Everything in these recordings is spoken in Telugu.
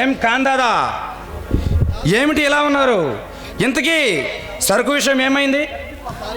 ఏం కాందాదా ఏమిటి ఇలా ఉన్నారు? ఇంతకీ సరుకు విషయం ఏమైంది?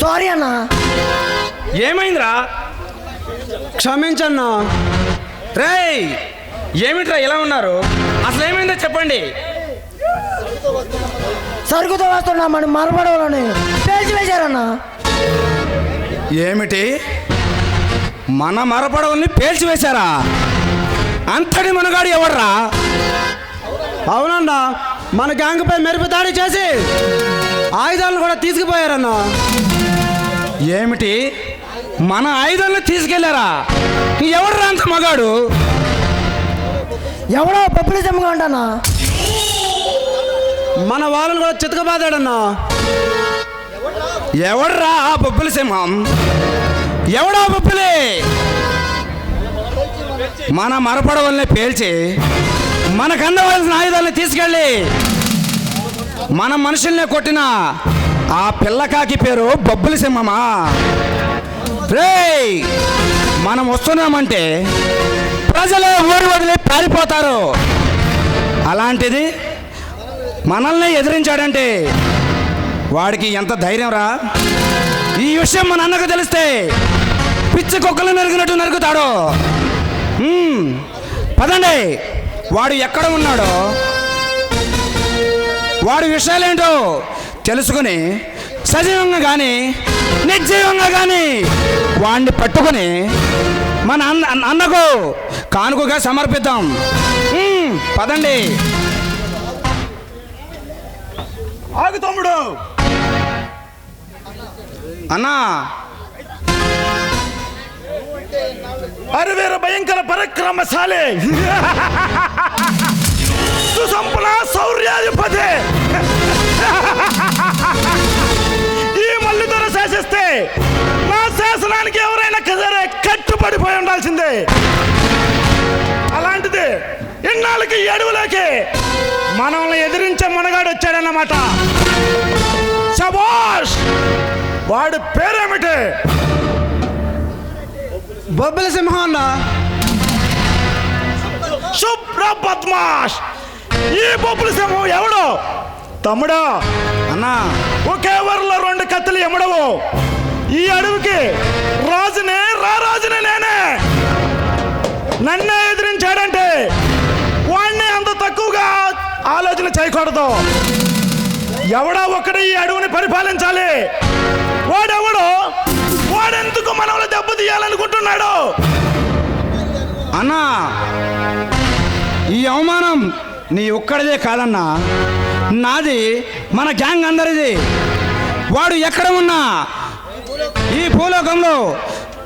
సారీ అన్న. ఏమైందిరా? క్షమించన్నా. రేయ్ ఏమిట్రా ఇలా ఉన్నారు? అసలు ఏమైందో చెప్పండి. సరుకుతో వస్తున్నా మన మరపడవలని పేల్చి వేశారన్న. ఏమిటి? మన మరపడవల్ని పేల్చివేశారా అంతటి మనగాడు ఎవడ్రా? అవునన్నా మన గ్యాంగ్పై మెరుపు దాడి చేసి ఆయుధాలను కూడా తీసుకుపోయారన్నా. ఏమిటి? మన ఆయుధాలను తీసుకెళ్ళారా? ఎవడ్రా అంత మగాడు? ఎవడో పప్పులిజంగా ఉంటానా మన వాళ్ళని కూడా చితకబాదాడన్నా. ఎవడ్రా ఆ బొబ్బుల సింహం ఎవడా బొబ్బులే మన మరపడవల్ని పేల్చి మనకు అందవలసిన ఆయుధాలను తీసుకెళ్ళి మన మనుషుల్నే కొట్టిన ఆ పిల్లకాకి పేరు బొబ్బుల సింహమా? రేయ్ మనం వస్తున్నామంటే ప్రజలే ఊరు వదిలి పారిపోతారు. అలాంటిది మనల్ని ఎదిరించాడంటే వాడికి ఎంత ధైర్యం రా? ఈ విషయం మన అన్నకు తెలిస్తే పిచ్చి కుక్కలు నరిగినట్టు నరుగుతాడు పదండి. వాడు ఎక్కడ ఉన్నాడో? వాడి విషయాలేంటో తెలుసుకుని సజీవంగా కానీ నిర్జీవంగా కానీ వాడిని పట్టుకొని మన అన్న అన్నకు కానుకగా సమర్పిద్దాం. పదండి. ఆగు తమ్ముడు. అన్నా అరవేర భయంకర పరక్రమశాలి. సుసంపన శౌర్యాధిపతి ఈ మల్లిధర శాసిస్తే నా శాసనానికి ఎవరైనా కదరే కట్టుబడిపోయి ఉండాల్సిందే. అలాంటిది ఇన్నాళ్ళకి అడవులోకి మనల్ని ఎదిరించే మనగాడు వచ్చాడన్నమాట. శబాష్ పేరేమిటి? బొబ్బిల సింహం అన్న శుభ్ర బద్మాష్ ఈ బొబ్బుల సింహం ఎవడు? తమ్ముడు! అన్నా. ఒకే వరలో రెండు కత్తులు ఎమ్మడవు. ఈ అడవికి రాజునే రారాజునే నేనే. నన్నే ఎదిరించాడంటే వాణ్ణి అంత తక్కువగా ఆలోచన చేయకూడదు. ఎవడో ఒకడు ఈ అడవిని పరిపాలించాలి? వాడెందుకు మనల్ని దెబ్బతీయాలనుకుంటున్నాడు? అన్నా ఈ అవమానం నీ ఒక్కడిదే కాదన్నా. నాది మన గ్యాంగ్ అందరిది. వాడు ఎక్కడ ఉన్నా ఈ భూలోకంలో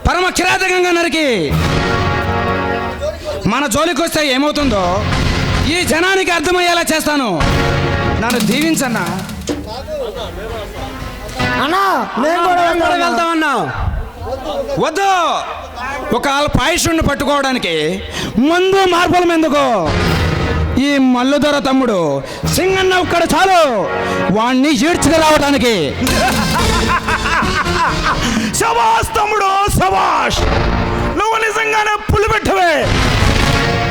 పరమ కిరాతకంగా నరికి మన జోలికి వస్తే ఏమవుతుందో ఈ జనానికి అర్థమయ్యేలా చేస్తాను. నన్ను దీవించన్నా. అన్నా మేము కూడా వెళ్తామన్నా. వద్దు. ఒక పాయుషుణ్ణి పట్టుకోవడానికి ముందు మార్పులం ఎందుకు? ఈ మల్లుదొర తమ్ముడు సింగన్న ఒక్కడ చాలు. వాణ్ణి ఈడ్చుకు రావడానికి తమ్ముడు శబాష్ నువ్వు నిజంగానే పులిపెట్టవే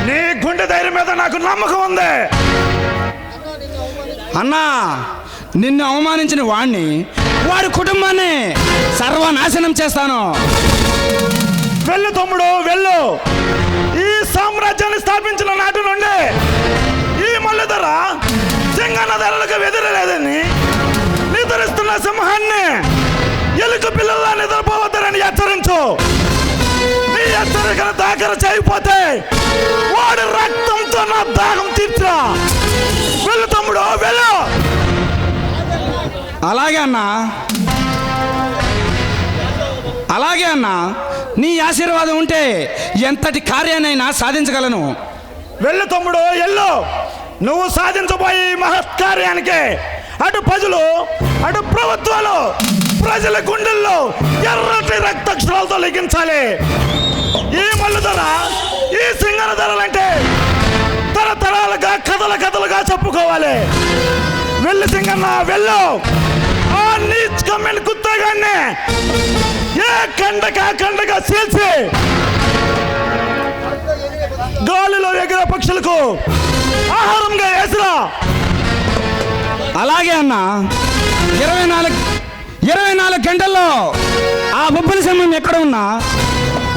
నీ గుండె ధైర్యం మీద నాకు నమ్మకం ఉంది. అన్నా నిన్ను అవమానించిన వాణ్ణి వాడి కుటుంబాన్ని సర్వనాశనం చేస్తాను. వెళ్ళు తమ్ముడు వెళ్ళు. ఈ సామ్రాజ్యాన్ని స్థాపించిన నాటి నుండి ఈ మల్లెధర సింగన్న ధరలకు వెదరలేదని నిద్రిస్తున్న సింహాన్ని ఎలుక పిల్లల్లా నిద్రపోవద్దని హెచ్చరించు. నీ హెచ్చరికను దాఖలు చేయకపోతే వాడి రక్తంతో నా దాహం తీర్చా. వెళ్ళు తమ్ముడు వెళ్ళు. అలాగే అన్నా. అలాగే అన్నా నీ ఆశీర్వాదం ఉంటే ఎంతటి కార్యాన్నైనా సాధించగలను. వెళ్ళు తమ్ముడు ఎల్లు నువ్వు సాధించబోయే మహత్కార్యానికి అటు ప్రజలు అటు ప్రభుత్వాలు ప్రజల గుండెల్లో ఎర్రటి రక్తక్షరాలతో లిఖించాలి. ఈ మల్లు ధర ఈ సింగర ధరలంటే తరతరాలుగా కథలు కథలుగా చెప్పుకోవాలి. వెళ్ళు సింగన్న వెళ్ళు. ఆ నీచ్ కమ్మిన ఏ కండగా కండగా చేసి గాలిలో ఎగిరే పక్షులకు ఆహారంగా వేసిరా. అలాగే అన్న ఇరవై నాలుగు ఇరవై నాలుగు గంటల్లో ఆ బొబ్బిలి సమయం ఎక్కడ ఉన్నా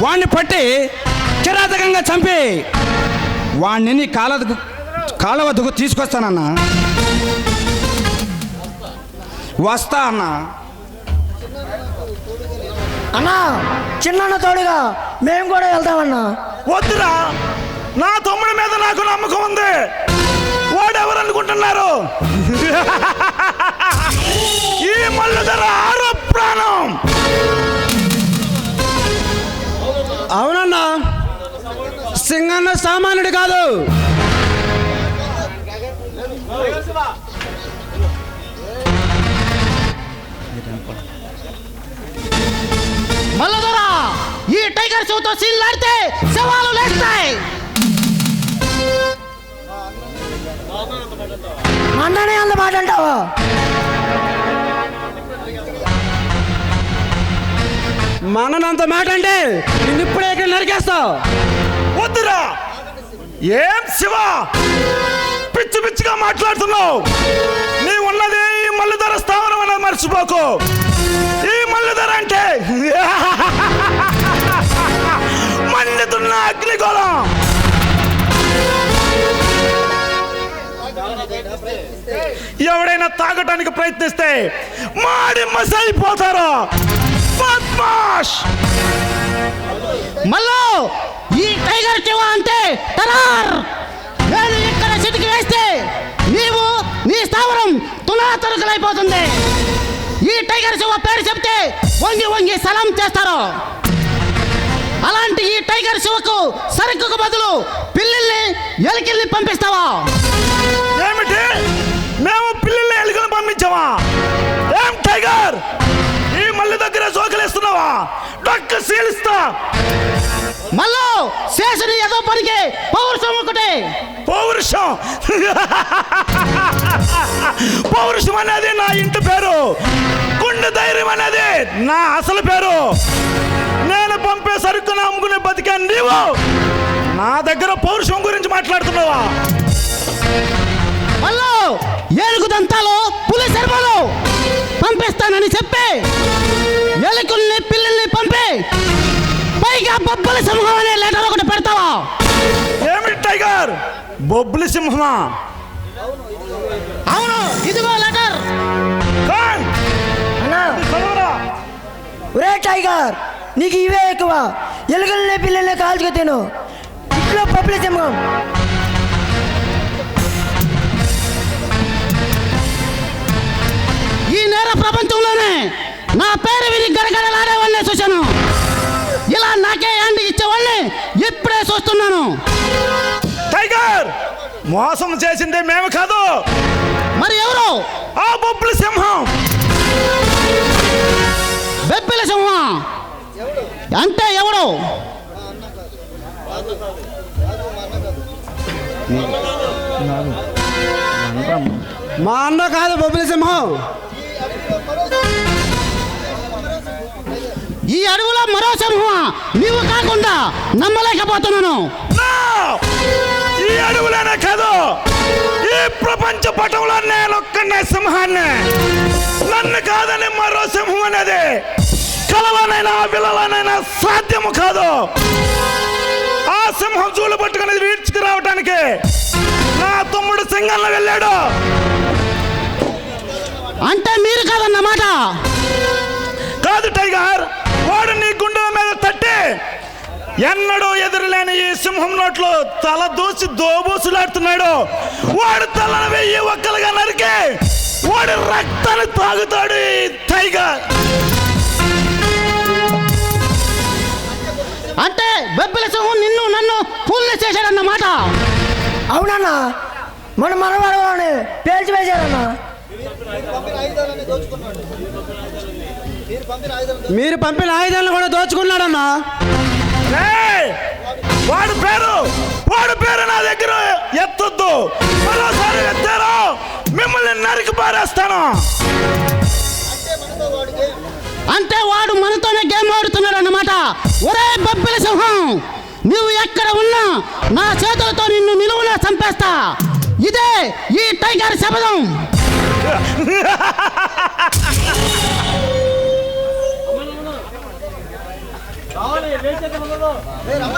వాణ్ణి పట్టి కిరాతకంగా చంపి వాణ్ణి కాల కాలవద్దకు తీసుకొస్తానన్నా. వస్తా అన్నా. అన్నా చిన్న తోడుగా మేము కూడా వెళ్తామన్నా. వద్దురా నా తమ్ముడి మీద నాకు నమ్మకం ఉంది. వాడెవరు అనుకుంటున్నారు? ఈ మల్లుధర ఆరో ప్రాణం. అవునన్నా సింగన్న సామాన్యుడు కాదు. మల్లదొర ఈ టైగర్ షోతో సీన్లాడితే శవాలు లేస్తాయి. అన్ననే అంత మాట అంటావా మననంత మాట అంటే నిన్ను ఇప్పుడే ఇక్కడ నరికేస్తావు వద్దురా! ఏం శివ? పిచ్చి పిచ్చిగా మాట్లాడుతున్నావు. నీ ఉన్నది ఈ మల్లుధర స్థావరం అన్నది మర్చిపోకు. ఈ మల్లుధర అంటే మండుతున్న అగ్నిగోళం. ఎవడైనా తాగటానికి ప్రయత్నిస్తే మాడి మసైపోతారు. బద్మాష్! మల్లో ఈ టైగర్ శివ అంటే టరార్ తునాతురకలైపోతుంది ఈ టైగర్ శివ పేరు చెప్తే వంగి వంగి సలాం చేస్తారు. అలాంటి ఈ టైగర్ శివకు సరుకుకు బదులు పిల్లిల్ని ఎలికిల్ని పంపిస్తావా? ఏమిటి? మేము పిల్లల్ని ఎలుకలు పంపించావా ఏం టైగర్? ఈ మళ్ళీ దగ్గర సోకలేస్తున్నావా? డక్కు సీలిస్తా. మల్లో శేషుని ఏదో పనికి పౌరుషం ఒకటే. పౌరుషం. పౌరుషం అనేది నా ఇంటి పేరు. గుండె ధైర్యం అనేది నా అసలు పేరు. నేను పంపే సరుకును అమ్ముకునే బతికా నీవు. నా దగ్గర పౌరుషం గురించి మాట్లాడుతున్నావా? మల్లో ఏనుగు దంతాలు పులి శర్మలు పంపిస్తానని చెప్పి ఎలుకల్ని పిల్లల్ని పంపి బొబ్బులి సింహమా? అవును ఇదిగో లెటర్ ఒరే టైగర్ నీకు ఇవే ఎక్కువ. ఎలుకల్ని పిల్లల్ని కాల్చుకు తిను. ఇంట్లో పప్పుల సింహం. ఈ నేర ప్రపంచంలోనే నా పేరు విని గడగడలాడేవాళ్ళని చూశాను. ఇలా నాకే యాండి ఇచ్చేవాళ్ళని ఇప్పుడే చూస్తున్నాను. టైగర్ మోసం చేసిందే మేము కాదు. మరి ఎవరు? ఆ బొబ్బులి సింహం. బెబ్బిల సింహం. అంటే ఎవడు? మా అన్న కాదు బొబ్బిలి సింహం. ఈ అడవులో మరో సింహం. నీవు కాకుండా నమ్మలేకపోతున్నాను. ఈ అడవులోనే కాదు. ఈ ప్రపంచ పటంలో నేను ఒక్కనే సింహాన్ని. నన్ను కాదని మరో సింహం అనేది కలవనైనా విలవనైనా సాధ్యము కాదు. ఆ సింహం చూలు పట్టుకుని వీడ్చుకు రావటానికి నా తమ్ముడు సింగంలో వెళ్ళాడు. అంటే మీరు కాదన్నమాట. కాదు టైగర్. వాడు నీ గుండెల మీద తట్టి ఎన్నడూ ఎదురులేని ఈ సింహం నోట్లో తల దూసి దోబూసులాడుతున్నాడు. వాడు తలను వెయ్యి ఒక్కలుగా నరికి వాడి రక్తాన్ని తాగుతాడు ఈ టైగర్. అంటే బెబ్బిల సింహం నిన్ను నన్ను ఫుల్ చేశాడన్నమాట. అవునన్నా మన మనవాడవాళ్ళని పేల్చి వేశారన్నా. మీరు పంపిన ఆయుధాలను కూడా దోచుకున్నాడన్నా! వాడి పేరు వాడి పేరు నా దగ్గర ఎత్తొద్దు. మరోసారి ఎత్తారో. మిమ్మల్ని నరికి పారేస్తాను. అంటే వాడు మనతోనే గేమ్ ఆడుతున్నాడు అన్నమాట. ఒరే బొబ్బిల సింహం నువ్వు ఎక్కడ ఉన్నా నా చేతులతో నిన్ను చేస్తా ఇదే ఈ టైగర్ శపథం